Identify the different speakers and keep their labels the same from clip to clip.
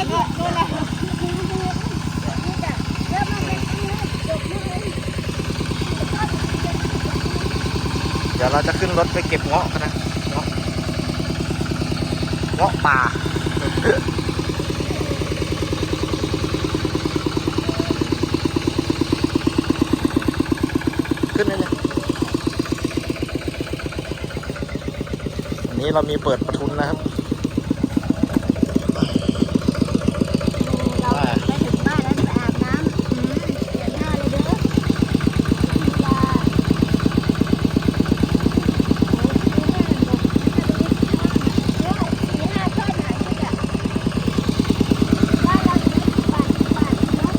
Speaker 1: เดี๋
Speaker 2: ยวเราจะขึ้นรถไปเก็บเงาะกันนะเงาะเงาะป่าขึ้นเลยนี่ยวันนี้เรามีเปิดประทุนนะครับ
Speaker 1: เราไปถึงบ้านแล้วไปอาบน้ำเปลี่ยนหน้าเลยเด้อเวลาเดี๋ยวสี่ห้าต้นหายไปจ้ะบ้านเราอยู่ในบ้านบ้านเนาะ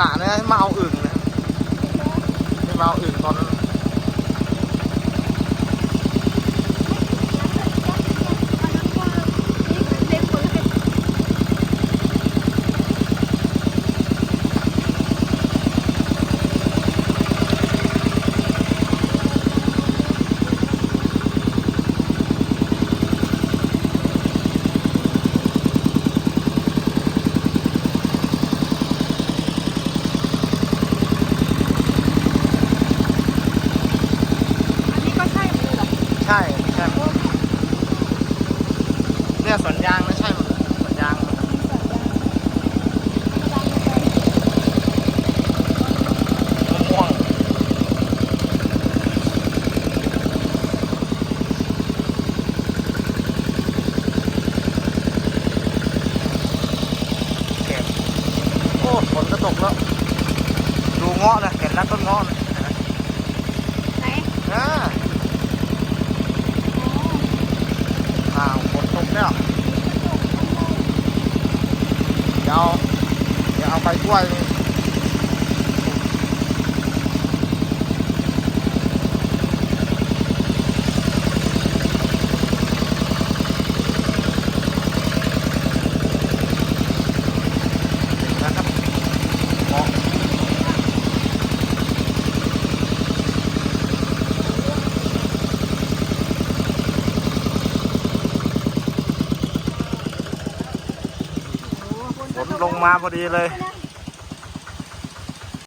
Speaker 2: สระเนี่ยให้มาเอาอึ่งนะมาเอาอึ่งตอนนั้นใช่ใช่เนี่ยสวนยางนะใช่หมดเลยสวนยางมดเลยมะม่วงเก็บโอ้ฝนก็ตกแล้ว ดูเงาะนะเห็นแล้วต้นเงาะนะเห็นไหมอ่าอ้าวฝนตกแล้วเดี๋ยวเอาเดี๋ยวเอาไป กล้วยนี่ถึงแล้วครับเงาะฝนลงมาพอดีเลย